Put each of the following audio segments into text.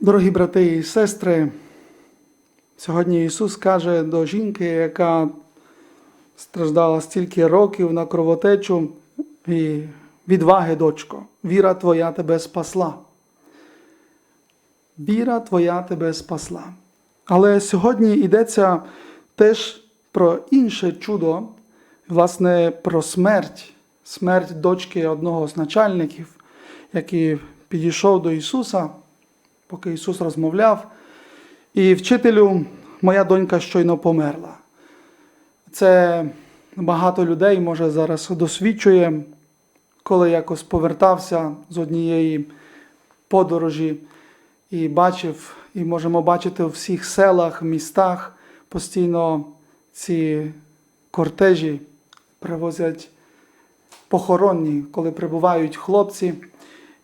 Дорогі брати і сестри, сьогодні Ісус каже до жінки, яка страждала стільки років на кровотечу, і відваги, дочко, віра твоя тебе спасла. Віра твоя тебе спасла. Але сьогодні йдеться теж про інше чудо, власне, про смерть, смерть дочки одного з начальників, який підійшов до Ісуса поки Ісус розмовляв. І вчителю, моя донька щойно померла. Це багато людей, може, зараз досвідчує, коли якось повертався з однієї подорожі і бачив, і можемо бачити у всіх селах, містах постійно ці кортежі привозять похоронні, коли прибувають хлопці.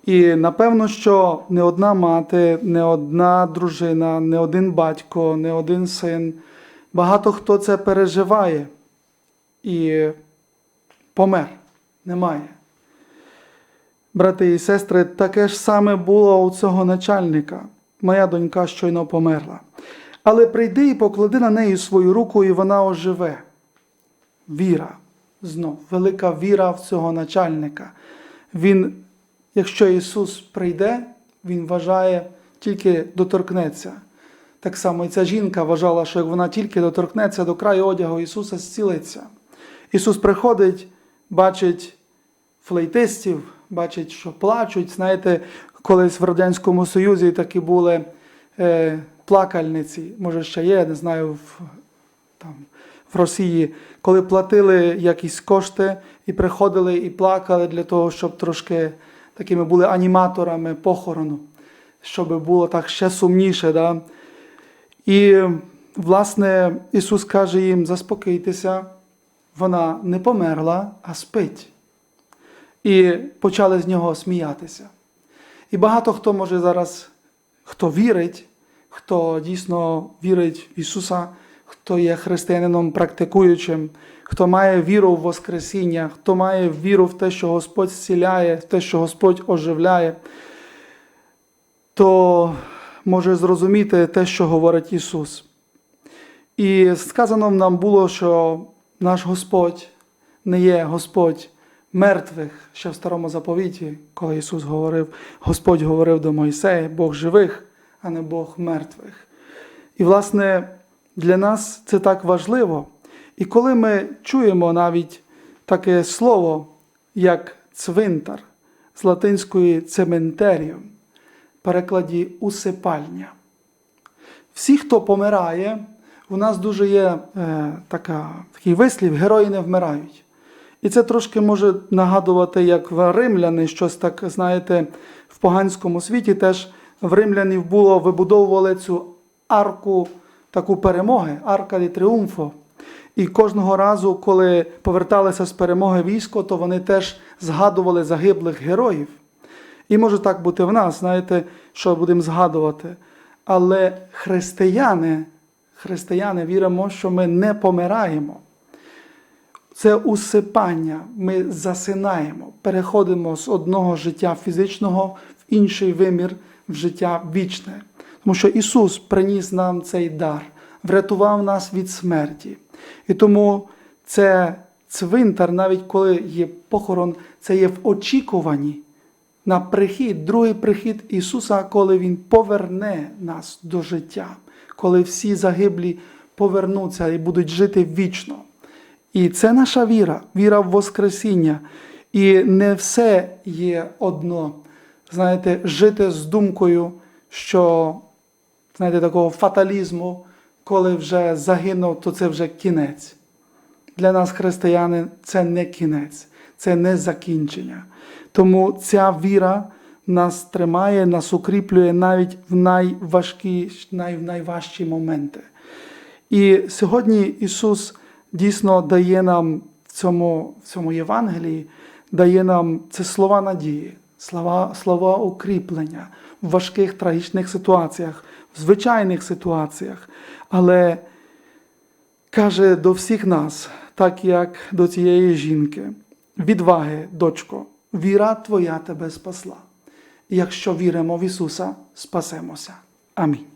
І напевно, що не одна мати, не одна дружина, не один батько, не один син, багато хто це переживає і помер, немає. Брати і сестри, таке ж саме було у цього начальника. Моя донька щойно померла. Але прийди і поклади на неї свою руку, і вона оживе. Віра, знов, велика віра в цього начальника. Він Якщо Ісус прийде, Він вважає, тільки доторкнеться. Так само і ця жінка вважала, що як вона тільки доторкнеться до краю одягу Ісуса зцілиться. Ісус приходить, бачить флейтистів, бачить, що плачуть. Знаєте, колись в Радянському Союзі такі були е, плакальниці, може ще є, не знаю, в, там, в Росії, коли платили якісь кошти і приходили і плакали для того, щоб трошки такими були аніматорами похорону, щоб було так ще сумніше. Да? І, власне, Ісус каже їм: заспокійтеся, вона не померла, а спить. І почали з нього сміятися. І багато хто може зараз, хто вірить, хто дійсно вірить в Ісуса, хто є християнином практикуючим, хто має віру в Воскресіння, хто має віру в те, що Господь зціляє, в те, що Господь оживляє, то може зрозуміти те, що говорить Ісус. І сказано нам було, що наш Господь не є Господь мертвих ще в старому заповіті, коли Ісус говорив, Господь говорив до Мойсея, Бог живих, а не Бог мертвих. І, власне, для нас це так важливо. І коли ми чуємо навіть таке слово, як цвинтар з латинської цементеріум, перекладі усипальня. Всі, хто помирає, у нас дуже є е, така, такий вислів, герої не вмирають. І це трошки може нагадувати, як в римляни, щось так, знаєте, в поганському світі теж в римлянів було, вибудовували цю арку таку перемоги, арка ді тріумфо. І кожного разу, коли поверталися з перемоги військо, то вони теж згадували загиблих героїв. І може так бути в нас, знаєте, що будемо згадувати. Але християни, християни віримо, що ми не помираємо. Це усипання, ми засинаємо, переходимо з одного життя фізичного в інший вимір, в життя вічне. Тому що Ісус приніс нам цей дар, врятував нас від смерті. І тому це цвинтар, навіть коли є похорон, це є в очікуванні на прихід, другий прихід Ісуса, коли Він поверне нас до життя, коли всі загиблі повернуться і будуть жити вічно. І це наша віра, віра в Воскресіння. І не все є одно. Знаєте, жити з думкою, що знаєте, такого фаталізму, коли вже загинув, то це вже кінець. Для нас, християни, це не кінець, це не закінчення. Тому ця віра нас тримає, нас укріплює навіть в найважкі, най, найважчі моменти. І сьогодні Ісус дійсно дає нам в цьому, в цьому Євангелії, дає нам це слова надії, слова, слова укріплення в важких трагічних ситуаціях, в звичайних ситуаціях. Але каже до всіх нас, так як до цієї жінки, відваги, дочко, віра твоя тебе спасла. якщо віримо в Ісуса, спасемося. Амінь.